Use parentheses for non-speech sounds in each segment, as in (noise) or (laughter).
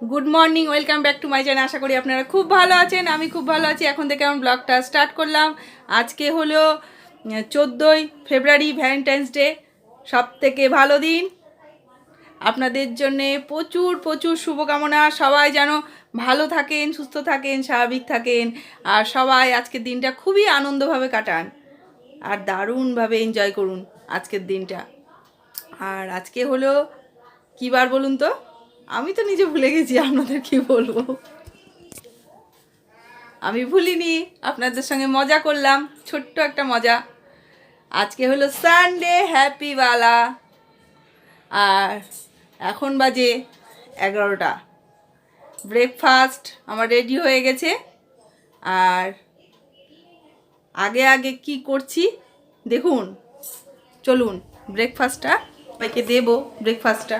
Good morning welcome back to my channel আশা করি আপনারা খুব ভালো আছেন, আমি খুব ভালো আছি। এখন থেকে আমি ব্লগটা স্টার্ট করলাম। আজকে হলো চোদ্দোই ফেব্রুয়ারি ভ্যালেন্টাইন্স ডে সব থেকে ভালো দিন। আপনাদের জন্যে প্রচুর প্রচুর শুভকামনা। সবাই যেন ভালো থাকেন, সুস্থ থাকেন, স্বাভাবিক থাকেন। আর সবাই আজকের দিনটা খুবই আনন্দভাবে কাটান। আর দারুণভাবে এনজয় করুন আজকের দিনটা। আর আজকে হলো, কী বার বলুন তো? আমি তো নিজে ভুলে গেছি আপনাদের কি বলব। আমি ভুলিনি, আপনাদের সঙ্গে মজা করলাম, ছোট্ট একটা মজা। আজকে হলো সানডে হ্যাপিওয়ালা আর এখন বাজে এগারোটা। ব্রেকফাস্ট আমার রেডি হয়ে গেছে। আর আগে আগে কি করছি? দেখুন, চলুন ব্রেকফাস্টটা সবাইকে দেবো ব্রেকফাস্টটা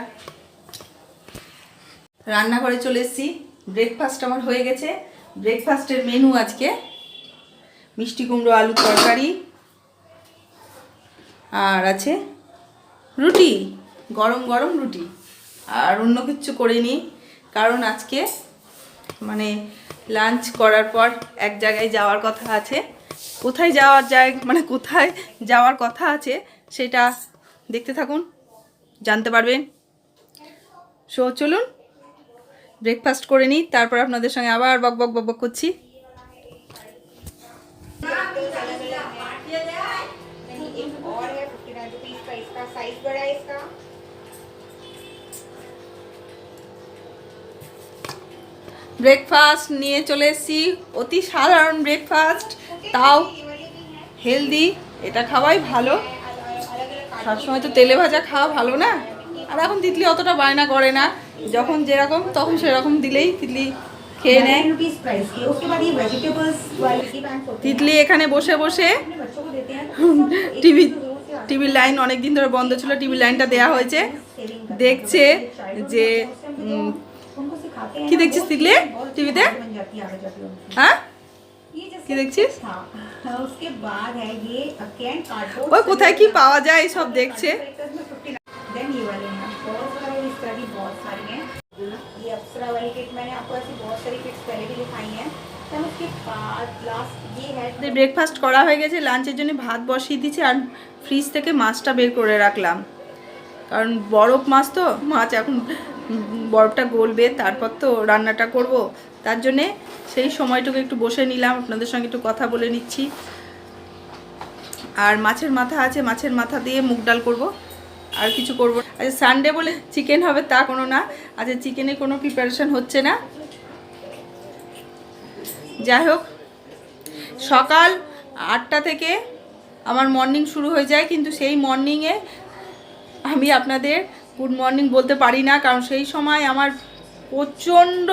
রান্নাঘরে চলে এসেছি। ব্রেকফাস্ট আমার হয়ে গেছে। ব্রেকফাস্টের মেনু আজকে। মিষ্টি কুমড়ো, আলু তরকারি। আর আছে রুটি। গরম গরম রুটি। আর অন্য কিছু করিনি। কারণ আজকে মানে লাঞ্চ করার পর এক জায়গায় যাওয়ার কথা আছে। কোথায় যাওয়ার জায়গা মানে কোথায় যাওয়ার কথা আছে সেটা দেখতে থাকুন। জানতে পারবেন। সো চলুন। ব্রেকফাস্ট করে নিই, তারপর আপনাদের সঙ্গে আবার বক বক বক বক করছি। ব্রেকফাস্ট নিয়ে চলে এসেছি, অতি সাধারণ ব্রেকফাস্ট তাও হেলদি এটা খাওয়াই ভালো। সবসময় তো তেলে ভাজা খাওয়া ভালো না? আর এখন তিতলি অতটা বায়না করে না। যখন যেরকম তখন সেরকম দিলেই তিতলি খেয়ে নেয়। তিতলি এখানে বসে বসে (laughs) টিভি টিভির লাইন অনেক দিন ধরে বন্ধ ছিল টিভির লাইনটা দেয়া হয়েছে। দেখছে হ্যাঁ? যে কি দেখছিস তিতলি টিভিতে? হ্যাঁ? কি দেখছিস? ওই কোথায় কি পাওয়া যায় সব দেখছে। किट्स पहले भी दिखाई हैं तब उसके बाद लास्ट ये है ব্রেকফাস্ট করা হয়ে গেছে লাঞ্চের জন্য ভাত বসিয়ে দিয়েছি আর ফ্রিজ থেকে মাছটা বের করে রাখলাম কারণ বরফ মাছ তো মাছ এখন উম, বরফটা গলবে তারপর তো রান্নাটা করব তার জন্যে সেই সময়টুকু একটু বসে নিলাম আপনাদের সঙ্গে একটু কথা বলে নিচ্ছি আর মাছের মাথা আছে মাছের মাথা দিয়ে মুগ ডাল করব আর কিছু করব আচ্ছা সানডে বলে চিকেন হবে তা কোনো না আচ্ছা চিকেনে কোনো প্রিপারেশন হচ্ছে না যাই হোক, সকাল আটটা থেকে আমার মর্নিং শুরু হয়ে যায়, কিন্তু সেই মর্নিংয়ে আমি আপনাদের গুড মর্নিং বলতে পারি না, কারণ সেই সময় আমার প্রচণ্ড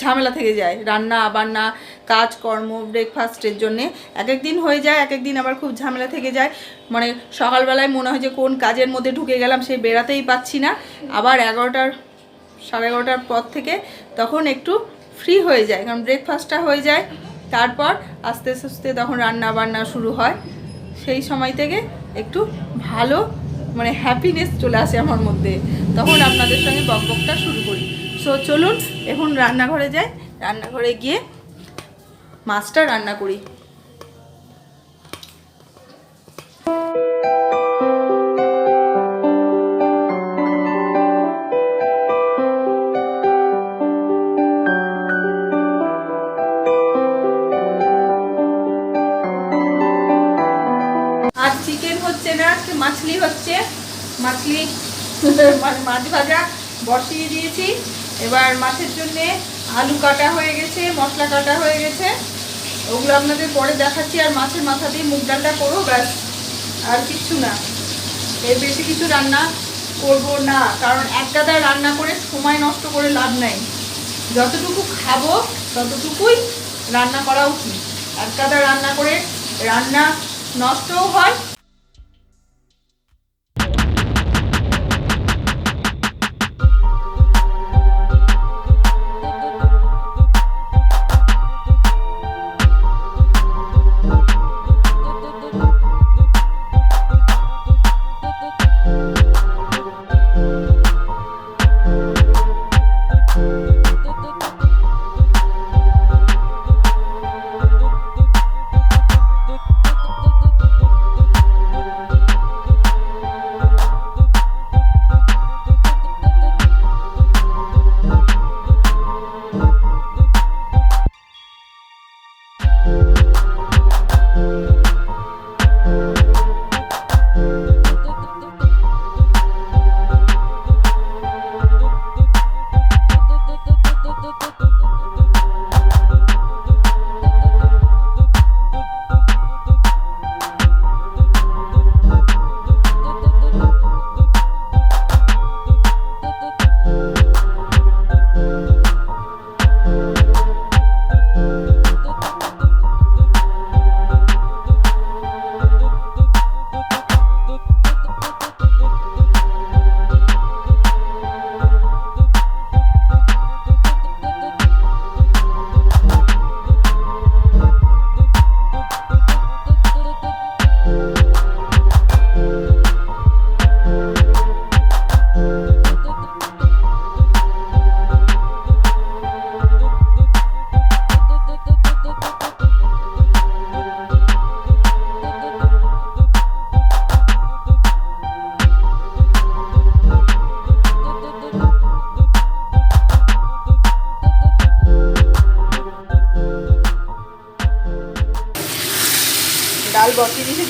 ঝামেলা থেকে যায়, রান্না বান্না, কাজকর্ম ব্রেকফাস্টের জন্যে। এক এক দিন হয়ে যায় এক এক দিন আবার খুব ঝামেলা থেকে যায়। মানে সকালবেলায় মনে হয় যে কোন কাজের মধ্যে ঢুকে গেলাম সেই বেরাতেই পাচ্ছি না। আবার এগারোটার, সাড়ে এগারোটার পর থেকে তখন একটু ফ্রি হয়ে যায়, কারণ ব্রেকফাস্টটা হয়ে যায়। তারপর আস্তে আস্তে তখন রান্না বান্না শুরু হয়। সেই সময় থেকে একটু ভালো মানে হ্যাপিনেস চলে আসে আমার মধ্যে। তখন আপনাদের সঙ্গে বকবকটা শুরু করি। সো চলুন, এখন রান্নাঘরে যাই। রান্নাঘরে গিয়ে মাছটা রান্না করি। মাছলি (laughs) মানে মাছ ভাজা বসিয়ে দিয়েছি। এবার মাছের জন্যে আলু কাটা হয়ে গেছে, মশলা কাটা হয়ে গেছে। ওগুলো আপনাদের পরে দেখাচ্ছি, আর মাছের মাথা দিয়ে মুগ ডালটা করব, ব্যাস। আর কিচ্ছু না। এর বেশি কিছু রান্না করব না, কারণ এক গাদা রান্না করে সময় নষ্ট করে লাভ নাই। যতটুকু খাব, ততটুকুই রান্না করা উচিত। এক গাদা রান্না করে রান্না নষ্টও হয়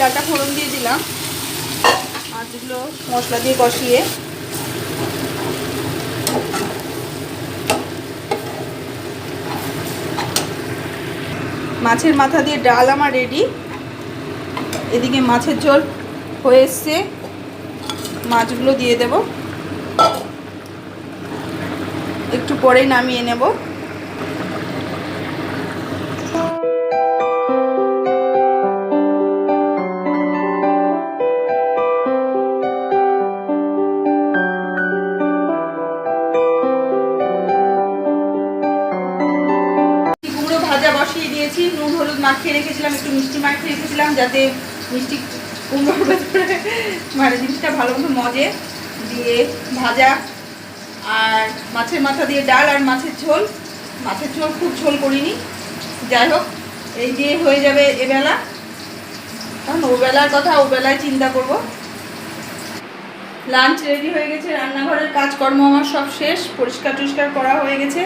ডালটা ফোড়ন দিয়ে দিলাম। মাছগুলো মশলা দিয়ে কষিয়ে। মাছের মাথা দিয়ে ডাল আমার রেডি এদিকে মাছের ঝোল হয়ে এসছে। মাছগুলো দিয়ে দেব। একটু পরেই নামিয়ে নেব। মাখিয়ে রেখেছিলাম, একটু মিষ্টি মাখিয়ে রেখেছিলাম যাতে মিষ্টি কুমড়োর ভেতরে (laughs) মানে জিনিসটা ভালো মতো মজে। দিয়ে ভাজা আর মাছের মাথা দিয়ে ডাল আর মাছের ঝোল। মাছের ঝোল খুব ঝোল করিনি। যাই হোক, এই দিয়ে হয়ে যাবে এবেলা। কারণ ওবেলার কথা ওবেলায় চিন্তা করব। লাঞ্চ রেডি হয়ে গেছে, রান্নাঘরের কাজকর্ম আমার সব শেষ, পরিষ্কার টরিষ্কার করা হয়ে গেছে।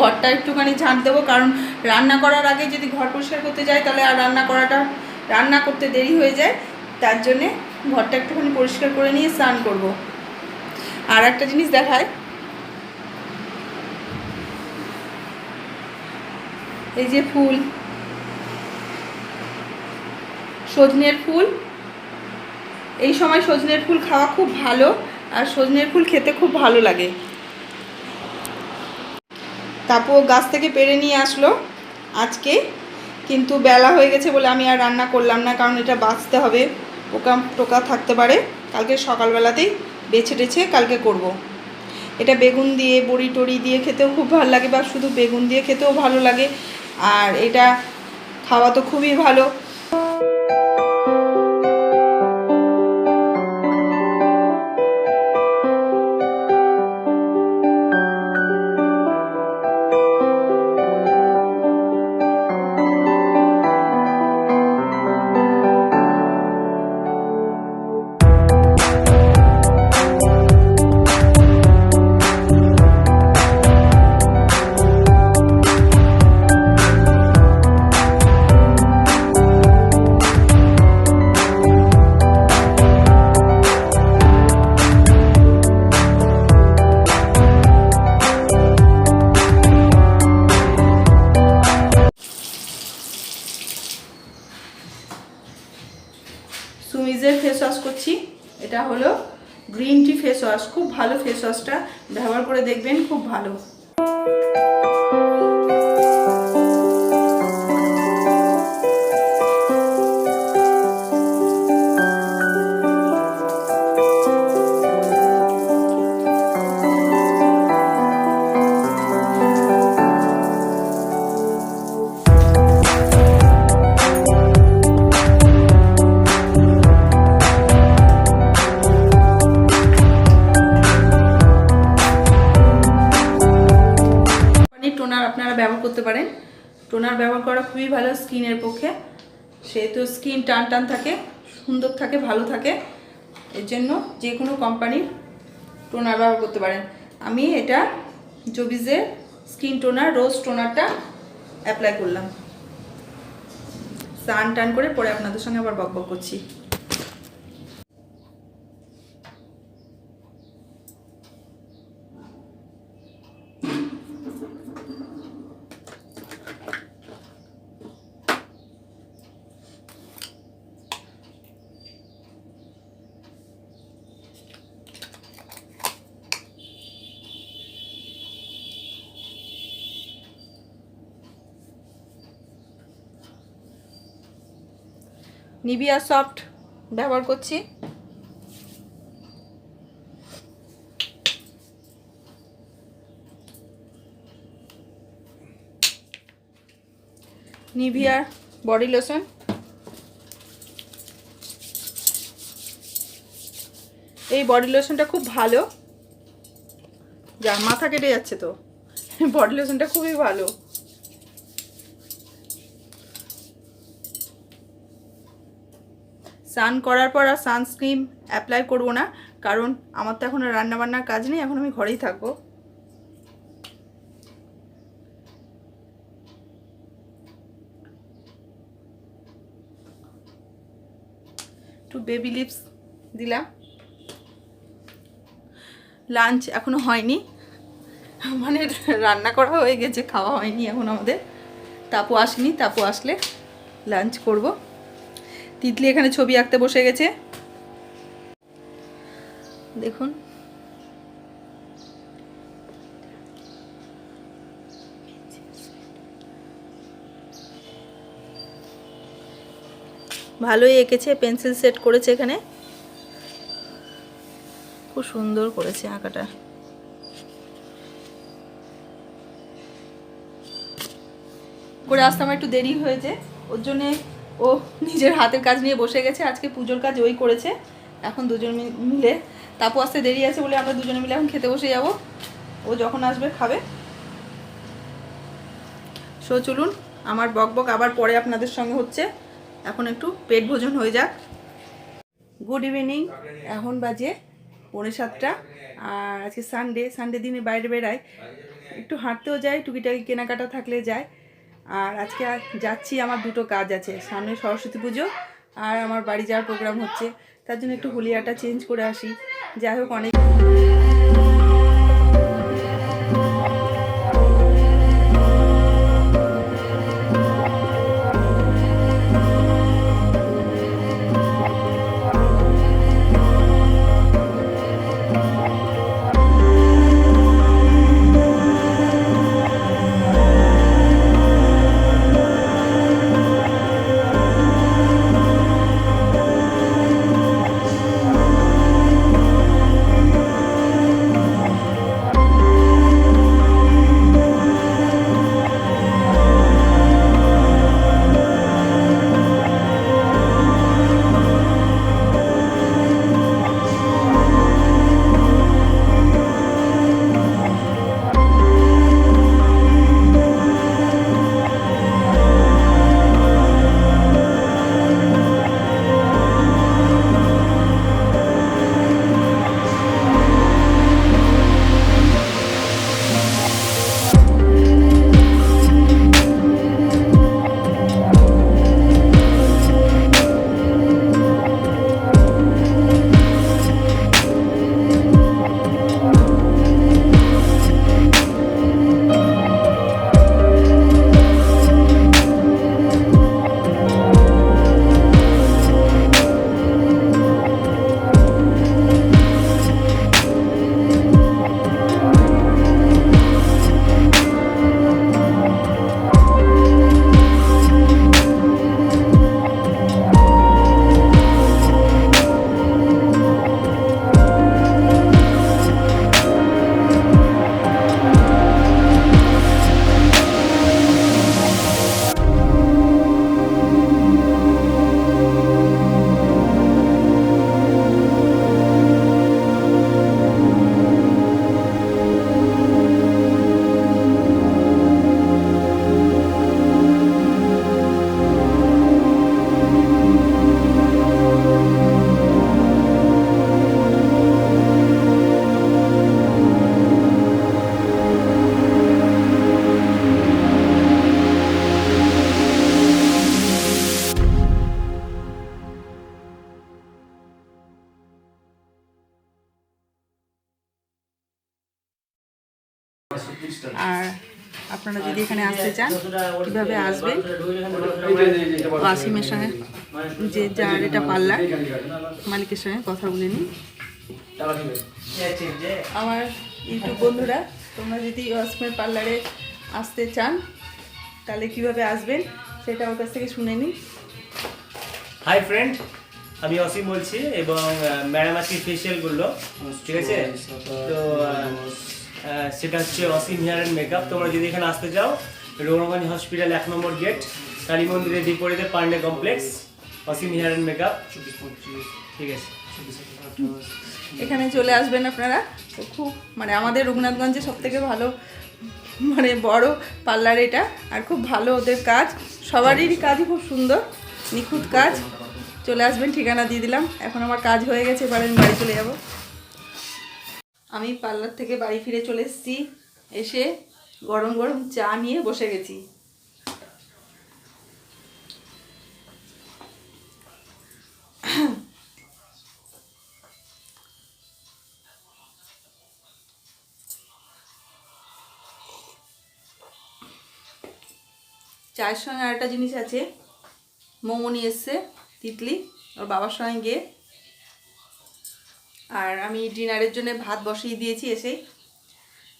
ঘরটা একটুখানি ঝাঁট দেবো, কারণ রান্না করার আগে যদি ঘর পরিষ্কার করতে যাই, তাহলে আর রান্না করাটা, রান্না করতে দেরি হয়ে যায়। তার জন্যে ঘরটা একটুখানি পরিষ্কার করে নিয়ে স্নান করব। আর একটা জিনিস দেখায় এই যে ফুল। সজনের ফুল। এই সময় সজনের ফুল খাওয়া খুব ভালো, আর সজনের ফুল খেতে খুব ভালো লাগে। তারপর গাছ থেকে পেরে নিয়ে আসলো আজকে। কিন্তু বেলা হয়ে গেছে বলে আমি আর রান্না করলাম না, কারণ এটা বাঁচতে হবে। পোকা, টোকা থাকতে পারে। কালকে সকালবেলাতেই বেছে টেছে কালকে করব। এটা বেগুন দিয়ে, বড়ি টড়ি দিয়ে খেতেও খুব ভালো লাগে বা শুধু বেগুন দিয়ে খেতেও ভালো লাগে। আর এটা খাওয়া তো খুবই ভালো। স্কিন টান টান থাকে, সুন্দর থাকে, ভালো থাকে, এর জন্য যে কোনো কোম্পানির টোনার ব্যবহার করতে পারেন। আমি এটা জবিজের স্কিন টোনার রোজ টোনারটা অ্যাপ্লাই করলাম। স্নান টান করে পরে আপনাদের সঙ্গে আবার বকবক বক করছি। নিবিয়া সফট ব্যবহার করছি। নিভিয়ার বডি লোশন এই বডি লোশনটা খুব ভালো। যা মাথা কেটে যাচ্ছে তো। (laughs) বডি লোশনটা খুবই ভালো। স্নান করার পর আর সানস্ক্রিন অ্যাপ্লাই করব না, কারণ আমার তো এখন রান্নাবান্নার কাজ নেই, এখন আমি ঘরেই থাকব। একটু বেবি লিপস দিলাম। লাঞ্চ এখনও হয়নি। মানে রান্না করা হয়ে গেছে, খাওয়া হয়নি এখন আমাদের। তাপু আসেনি, তাপু আসলে লাঞ্চ করব। তিতলি এখানে ছবি আঁকতে বসে গেছে। দেখুন। ভালোই এঁকেছে, পেন্সিল সেট করেছে এখানে। খুব সুন্দর করেছে আঁকাটা। করে আসতে আমার একটু দেরি হয়েছে, ওর জন্যে ও নিজের হাতের কাজ নিয়ে বসে গেছে, আজকে পুজোর কাজ ওই করেছে। এখন দুজন মিলে। তাপু আসতে দেরি আছে বলে আমরা দুজনে মিলে এখন খেতে বসে যাব। ও যখন আসবে খাবে। সো চলুন, আমার বক বক আবার পরে আপনাদের সঙ্গে হচ্ছে। এখন একটু পেট ভোজন হয়ে যাক। গুড ইভিনিং এখন বাজে পৌনে সাতটা। আর আজকে সানডে সানডে দিনে বাইরে বেড়াই। একটু হাঁটতেও যাই, টুকিটাকি কেনাকাটা থাকলে যায় আর আজকে যাচ্ছি আমার দুটো কাজ আছে। সামনে সরস্বতী পুজো আর আমার বাড়ি যাওয়ার প্রোগ্রাম হচ্ছে। তার জন্য একটু হুলিয়াটা চেঞ্জ করে আসি। যাই হোক অনেক কীভাবে আসবেন ওয়াসিমের সঙ্গে। যে যার এটা পার্লার মালিকের সঙ্গে কথা বলে নিন আমার ইউটিউব বন্ধুরা তোমরা যদি ওয়াসিমের পার্লারে আসতে চান তাহলে কীভাবে আসবেন সেটা ওর কাছ থেকে শুনে নিন হাই ফ্রেন্ড আমি অসীম বলছি এবং ম্যাডাম আজকে ফেসিয়াল করল ঠিক আছে? তো সেটা হচ্ছে অসীম হেয়ার অ্যান্ড মেকআপ তোমরা যদি এখানে আসতে চাও রঘুগঞ্জ হসপিটাল এক নম্বর গেট কালী মন্দিরের বিপরীতে Pandey complex Asim hair and makeup ঠিক আছে। এখানে চলে আসবেন আপনারা। তো খুব মানে আমাদের রঘুনাথগঞ্জে সব থেকে ভালো মানে বড় পার্লার এটা। আর খুব ভালো ওদের কাজ। সবারই কাজই খুব সুন্দর নিখুঁত কাজ। চলে আসবেন ঠিকানা দিয়ে দিলাম। এখন আমার কাজ হয়ে গেছে এবার আমি বাড়ি চলে যাব। আমি পার্লার থেকে বাড়ি ফিরে চলে এসেছি। এসে গরম গরম চা নিয়ে বসে গেছি। চায়ের সঙ্গে আরেকটা জিনিস আছে। মোমো নিয়ে এসছে তিতলি, ওর বাবার সঙ্গে আর আমি ডিনারের জন্য ভাত বসিয়ে দিয়েছি এসে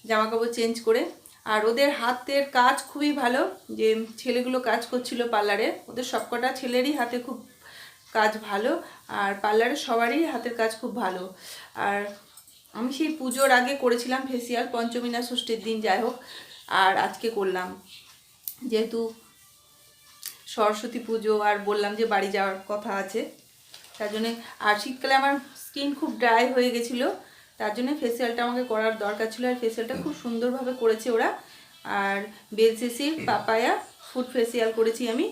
জামা কাপড় চেঞ্জ করে। আর ওদের হাতের কাজ খুবই ভালো। যে ছেলেগুলো কাজ করছিল পার্লারে, ওদের সবকটা ছেলেরই হাতে খুব কাজ ভালো আর পার্লারে সবারই হাতের কাজ খুব ভালো। আর আমি সেই পুজোর আগে করেছিলাম ফেসিয়াল পঞ্চমী না ষষ্ঠীর দিন যাই হোক, আর আজকে করলাম। যেহেতু সরস্বতী পুজো আর বললাম যে বাড়ি যাওয়ার কথা আছে, তার জন্যে আর শীতকালে আমার স্কিন খুব ড্রাই হয়ে গেছিল। তার জন্য ফেসিয়ালটা আমাকে করার দরকার ছিল আর ফেসিয়ালটা খুব সুন্দরভাবে করেছে ওরা। আর বেলসিসির পাপায়া ফুড ফেসিয়াল করেছি আমি।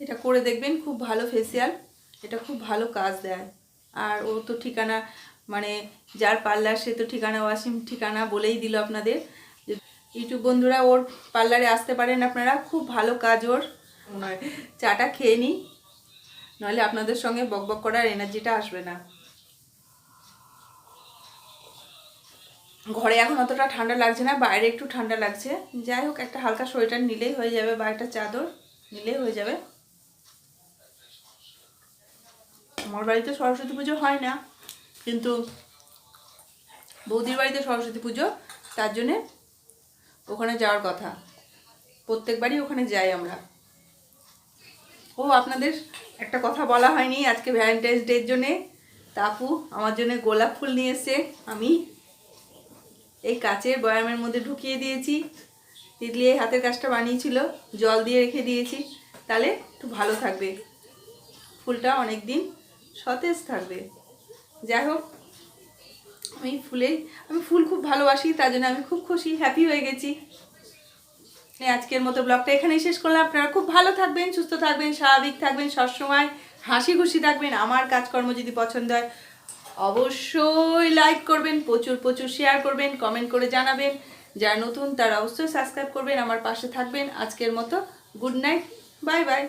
এটা করে দেখবেন খুব ভালো ফেসিয়াল এটা খুব ভালো কাজ দেয়। আর ও তো ঠিকানা মানে যার পার্লার সে তো ঠিকানা ওয়াসিম ঠিকানা বলেই দিল আপনাদের। ইউটিউব বন্ধুরা ওর পার্লারে আসতে পারেন আপনারা খুব ভালো কাজ ওর। চাটা খেয়ে নিই। নাহলে আপনাদের সঙ্গে বকবক করার এনার্জিটা আসবে না। ঘরে এখন অতটা ঠান্ডা লাগছে না, বাইরে একটু ঠান্ডা লাগছে। যাই হোক, একটা হালকা সোয়েটার নিলেই হয়ে যাবে বা একটা চাদর নিলেই হয়ে যাবে। আমার বাড়িতে সরস্বতী পুজো হয় না, কিন্তু বৌদির বাড়িতে সরস্বতী পুজো, তার জন্যে ওখানে যাওয়ার কথা। প্রত্যেকবারই ওখানে যাই আমরা। ও আপনাদের একটা কথা বলা হয়নি আজকে ভ্যালেন্টাইন্স ডের জন্যে। তাপু আমার জন্য গোলাপ ফুল নিয়ে আমি এই কাচের বয়ামের মধ্যে ঢুকিয়ে দিয়েছি। তিতলি এই হাতের কাজটা বানিয়েছিল, জল দিয়ে রেখে দিয়েছি। তাহলে একটু ভালো থাকবে। ফুলটা অনেক দিন সতেজ থাকবে। যাই হোক, আমি ফুলেই আমি ফুল খুব ভালোবাসি, তার জন্য আমি খুব খুশি হ্যাপি হয়ে গেছি। আজকের মতো ব্লগটা এখানেই শেষ করলাম। আপনারা খুব ভালো থাকবেন, সুস্থ থাকবেন, স্বাভাবিক থাকবেন, সবসময় হাসি খুশি থাকবেন। আমার কাজকর্ম যদি পছন্দ হয়, অবশ্যই লাইক করবেন, প্রচুর প্রচুর শেয়ার করবেন কমেন্ট করে জানাবেন। যারা নতুন, তারা অবশ্যই সাবস্ক্রাইব করবেন, আমার পাশে থাকবেন। আজকের মতো গুড নাইট বাই বাই